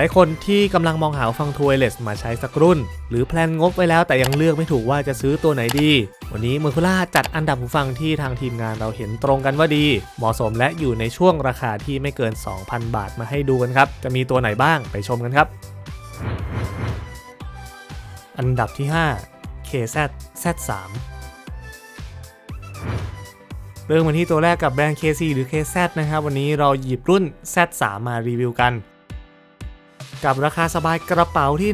ลายๆ คนที่กำลังมองหาฟังทัวร์เลสมาใช้สักรุ่น หรือแพลนงบไว้แล้วแต่ยังเลือกไม่ถูกว่าจะซื้อตัวไหนดี วันนี้เมอร์คูล่าจัดอันดับหูฟังที่ทางทีมงานเราเห็นตรงกันว่าดี เหมาะสมและอยู่ในช่วงราคาที่ไม่เกิน 2,000 บาทมาให้ดูกันครับ จะมีตัวไหนบ้างไปชมกันครับ อันดับที่ 5 KZ Z3 เริ่มกันที่ตัวแรกกับแบรนด์ KC หรือ KZ นะครับ วันนี้เราหยิบรุ่น Z3 มารีวิวกัน กับราคาสบายกระเป๋าที่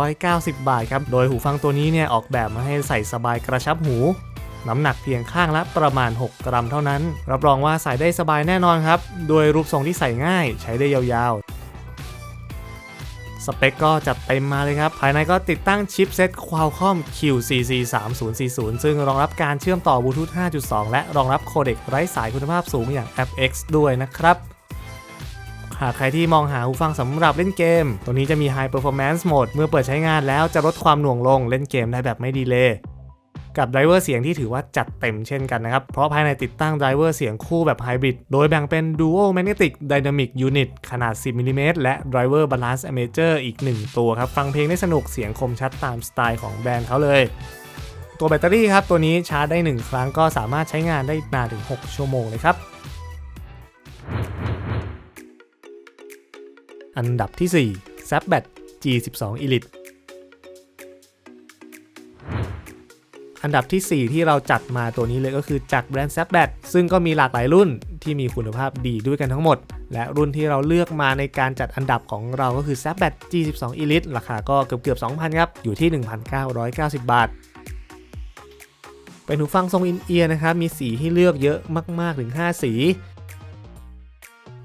1,790 บาทครับ โดยหูฟังตัวนี้เนี่ยออกแบบมาให้ใส่สบายกระชับหู น้ำหนักเพียงข้างละประมาณ 6 กรัมเท่านั้น รับรองว่าใส่ได้สบายแน่นอนครับ โดยรูปทรงที่ใส่ง่ายใช้ได้ยาวๆสเปคก็จัดเต็มมาเลยครับ ภายในก็ติดตั้งชิปเซ็ต Qualcomm QCC3040 ซึ่งรองรับการเชื่อมต่อบลูทูธ5.2 และรองรับโคเด็กไร้สายคุณภาพสูงอย่าง FX ด้วยนะครับ หากใครที่มองหาหูฟังสำหรับเล่นเกม ตัวนี้จะมี High Performance Mode เมื่อเปิดใช้งานแล้วจะลดความหน่วงลงเล่นเกมได้แบบไม่ดีเลยกับไดรเวอร์เสียงที่ถือว่าจัดเต็มเช่นกันนะครับ เพราะภายในติดตั้งไดรเวอร์เสียงคู่แบบไฮบริด โดยแบ่งเป็น Dual Magnetic Dynamic Unit ขนาด 10 มิลลิเมตรและ Driver Balance Amateur อีก 1 ตัวครับ ฟังเพลงได้สนุกเสียงคมชัดตามสไตล์ของแบรนด์เขาเลย ตัวแบตเตอรี่ครับ ตัวนี้ชาร์จได้ 1 ครั้งก็สามารถใช้งานได้นานถึง 6 ชั่วโมงเลยครับ อันดับที่ 4 z a p b a t G12 Elite อันดับที่ 4 ที่เราจัดมาตัวนี้เลยก็คือจากแบรนด์ z a p b a t ซึ่งก็มีหลากหลายรุ่นที่มีคุณภาพดีด้วยกันทั้งหมด และรุ่นที่เราเลือกมาในการจัดอันดับของเราก็คือ z a p b a t G12 Elite ราคาก็เกือบเกือบ2,000 ครับ อยู่ที่ 1,990 บาทเป็นหูฟังทรงอินเอียร์นะครับ มีสีให้เลือกเยอะมาก ๆ ถึง 5 สี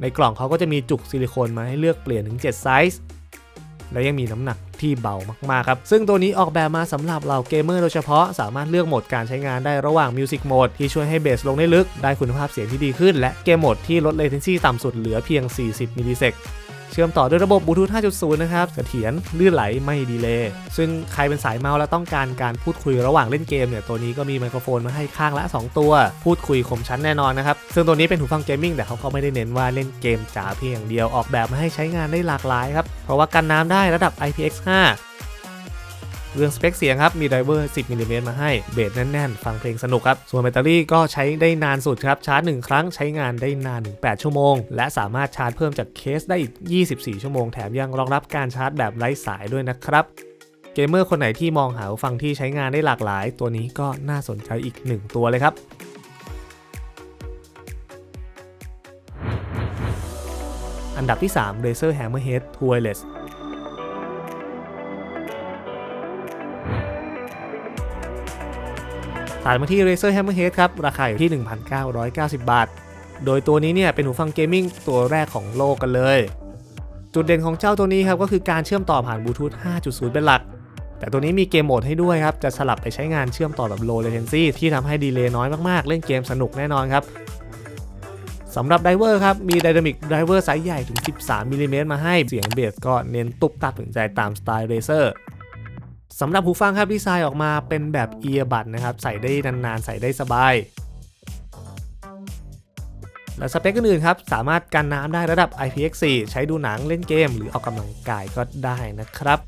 ในกล่องเขาก็จะมีจุกซิลิโคนมาให้เลือกเปลี่ยนถึง 7 ไซส์และยังมีน้ำหนักที่เบามากๆครับ ซึ่งตัวนี้ออกแบบมาสำหรับเราเกมเมอร์โดยเฉพาะสามารถเลือกโหมดการใช้งานได้ระหว่าง Music Mode ที่ช่วยให้เบสลงได้ลึก ได้คุณภาพเสียงที่ดีขึ้น และเกมโหมดที่ลดเลเทนซี่ต่ำสุดเหลือเพียง 40 มิลลิเซก เชื่อมต่อด้วยระบบบลูทูธ 5.0 นะครับ เสถียรลื่นไหลไม่ดีเลยซึ่งใครเป็นสายเมาส์และต้องการการพูดคุยระหว่างเล่นเกมเนี่ย ตัวนี้ก็มีไมโครโฟนมาให้ข้างละ 2 ตัว พูดคุยคมชัดแน่นอนนะครับ ซึ่งตัวนี้เป็นหูฟังเกมมิ่งแต่เขาก็ไม่ได้เน้นว่าเล่นเกมจ๋าเพียงอย่างเดียว ออกแบบมาให้ใช้งานได้หลากหลายครับ เพราะว่ากันน้ำได้ระดับ IPX5 เรื่องสเปคเสียงครับ มีไดรเวอร์ 10มิลลิเมตรมาให้ เบสแน่นๆ ฟังเพลงสนุกครับ ส่วนแบตเตอรี่ก็ใช้ได้นานสุดครับ ชาร์จ 1 ครั้งใช้งานได้นานถึง8ชั่วโมง และสามารถชาร์จเพิ่มจากเคสได้อีก 24 ชั่วโมง แถมยังรองรับการชาร์จแบบไร้สายด้วยนะครับเกมเมอร์คนไหนที่มองหาหูฟังที่ใช้งานได้หลากหลาย ตัวนี้ก็น่าสนใจอีก 1 ตัวเลยครับอันดับที่ 3 Razer Hammerhead Wireless ตัดมาที่ Razer Hammerhead ครับ ราคาอยู่ที่ 1,990 บาท โดยตัวนี้เนี่ยเป็นหูฟังเกมมิ่งตัวแรกของโลกกันเลย จุดเด่นของเจ้าตัวนี้ครับก็คือการเชื่อมต่อผ่านบลูทูธ 5.0 เป็นหลัก แต่ตัวนี้มีเกมโหมดให้ด้วยครับ จะสลับไปใช้งานเชื่อมต่อแบบ low latency ที่ทำให้ดีเลย์น้อยมากๆ เล่นเกมสนุกแน่นอนครับสำหรับไดเวอร์ครับ มี Dynamic Driver ไซส์ใหญ่ถึง 13มิลลิเมตรมาให้ เสียงเบสก็เน้นตุบตับถึงใจตามสไตล์ Razer สำหรับหูฟังครับดีไซน์ออกมาเป็นแบบเอียบัดนะครับ ใส่ได้นานๆ ใส่ได้สบาย และสเปคอื่นๆครับ สามารถกันน้ำได้ระดับ IPX4 ใช้ดูหนังเล่นเกม หรือออกกำลังกายก็ได้นะครับ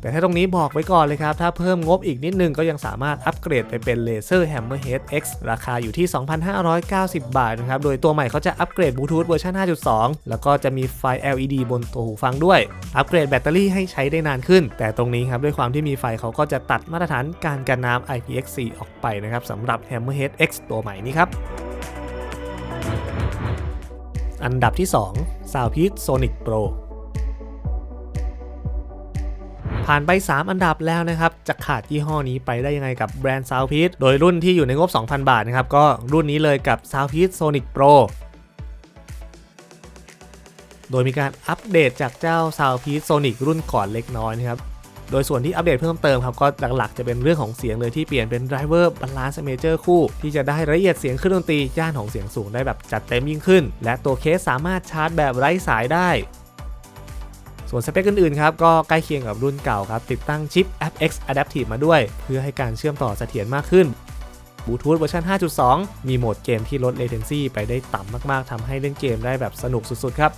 แต่ถ้าตรงนี้บอกไว้ก่อนเลยครับ ถ้าเพิ่มงบอีกนิดนึงก็ยังสามารถอัปเกรดไปเป็น Laser Hammerhead X ราคาอยู่ที่ 2,590 บาทนะครับ โดยตัวใหม่เขาจะอัปเกรดบลูทูธเวอร์ชัน5.2 แล้วก็จะมีไฟ LED บนตัวหูฟังด้วย อัปเกรดแบตเตอรี่ให้ใช้ได้นานขึ้น แต่ตรงนี้ครับ ด้วยความที่มีไฟเขาก็จะตัดมาตรฐานการกันน้ำ IPX4 ออกไปนะครับสำหรับ Hammerhead X ตัวใหม่นี้ครับ อันดับที่ 2 Soundpeak Sonic Pro ผ่านไป 3 อันดับแล้วนะครับ จะขาดยี่ห้อนี้ไปได้ยังไงกับแบรนด์ Soundpeak โดยรุ่นที่อยู่ในงบ 2,000 บาทนะครับ ก็รุ่นนี้เลยกับ Soundpeak Sonic Pro โดยมีการอัปเดตจากเจ้า Soundpeak Sonic รุ่นก่อนเล็กน้อยนะครับโดยส่วนที่อัปเดตเพิ่มเติมครับก็หลักๆจะเป็นเรื่องของเสียงเลยที่เปลี่ยนเป็น Driver Balance Major คู่ ที่จะได้รายละเอียดเสียงเครื่องดนตรีย่านของเสียงสูงได้แบบจัดเต็มยิ่งขึ้น และตัวเคสสามารถชาร์จแบบไร้สายได้ ส่วนสเปคอื่นๆครับก็ใกล้เคียงกับรุ่นเก่าครับ ติดตั้งชิป FX Adaptive มาด้วย เพื่อให้การเชื่อมต่อเสถียรมากขึ้นบลูทูธเวอร์ชัน5.2 มีโหมดเกมที่ลด latency ไปได้ต่ำมากๆทำให้เล่นเกมได้แบบสนุกสุดๆครับ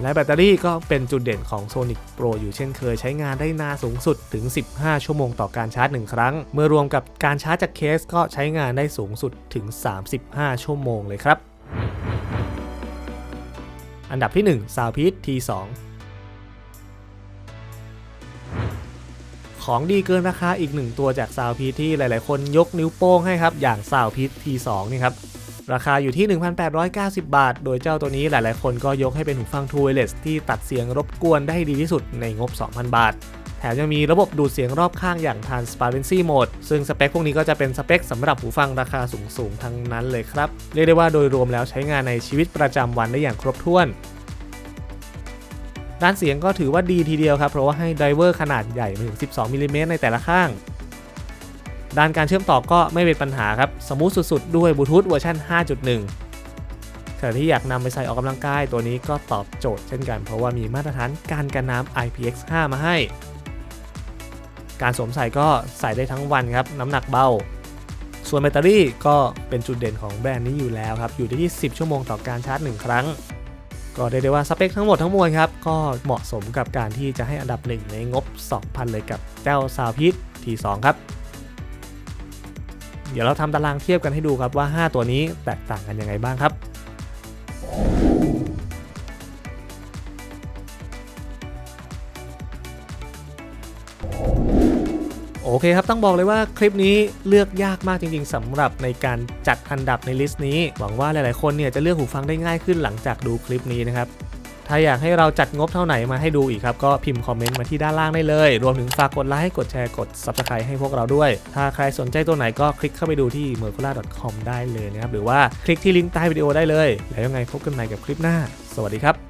และแบตเตอรี่ก็เป็นจุดเด่นของ Sonic Pro อยู่เช่นเคยใช้งานได้นานสูงสุดถึง 15 ชั่วโมงต่อการชาร์จ 1 ครั้ง เมื่อรวมกับการชาร์จจากเคสก็ใช้งานได้สูงสุดถึง 35 ชั่วโมงเลยครับ อันดับที่ 1 s o u n d p e a c T2 ของดีเกินราคาอีกหนึ่งตัวจาก s o u n d p e a c ที่หลายๆ คนยกนิ้วโป้งให้ครับ อย่าง s o u n d p e a c T2 นี่ครับ ราคาอยู่ที่ 1,890 บาท โดยเจ้าตัวนี้หลายๆ คนก็ยกให้เป็นหูฟัง True Wireless ที่ตัดเสียงรบกวนได้ดีที่สุดในงบ 2,000 บาท แถมยังมีระบบดูดเสียงรอบข้างอย่าง Transparency Mode ซึ่งสเปคพวกนี้ก็จะเป็นสเปคสำหรับหูฟังราคาสูงๆทั้งนั้นเลยครับเรียกได้ว่าโดยรวมแล้วใช้งานในชีวิตประจำวันได้อย่างครบถ้วน ด้านเสียงก็ถือว่าดีทีเดียวครับ เพราะว่าให้ไดรเวอร์ขนาดใหญ่มาถึง 12มิลลิเมตรในแต่ละข้าง ด้านการเชื่อมต่อก็ไม่เป็นปัญหาครับ สมูทสุดๆ ด้วยบลูทูธเวอร์ชัน5.1ใครที่อยากนำไปใส่ออกกำลังกาย ตัวนี้ก็ตอบโจทย์เช่นกัน เพราะว่ามีมาตรฐานการกันน้ำ IPX5 มาให้ การสวมใส่ก็ใส่ได้ทั้งวันครับ น้ำหนักเบา ส่วนแบตเตอรี่ก็เป็นจุดเด่นของแบรนด์นี้อยู่แล้วครับ อยู่ที่10 ชั่วโมงต่อการชาร์จ 1 ครั้ง ก็ได้ได้ว่าสเปคทั้งหมดทั้งมวลครับ ก็เหมาะสมกับการที่จะให้อันดับหนึ่งในงบ 2,000 เลยกับเจ้า s o u n d p e a c T2 ครับ เดี๋ยวเราทำตารางเทียบกันให้ดูครับว่า 5 ตัวนี้แตกต่างกันยังไงบ้างครับ โอเคครับ ต้องบอกเลยว่าคลิปนี้เลือกยากมากจริง ๆสำหรับในการจัดอันดับในลิสต์นี้ หวังว่าหลายๆคนเนี่ยจะเลือกหูฟังได้ง่ายขึ้นหลังจากดูคลิปนี้นะครับ ถ้าอยากให้เราจัดงบเท่าไหนมาให้ดูอีกครับ ก็พิมพ์คอมเมนต์มาที่ด้านล่างได้เลย รวมถึงฝากกดไลค์กดแชร์กด Subscribe ให้พวกเราด้วย ถ้าใครสนใจตัวไหนก็คลิกเข้าไปดูที่ m e r c o l a c o m ได้เลยนะครับหรือว่าคลิกที่ลิงก์ใต้วิดีโอได้เลย แล้วยังไงพบกันใหม่กับคลิปหน้า สวัสดีครับ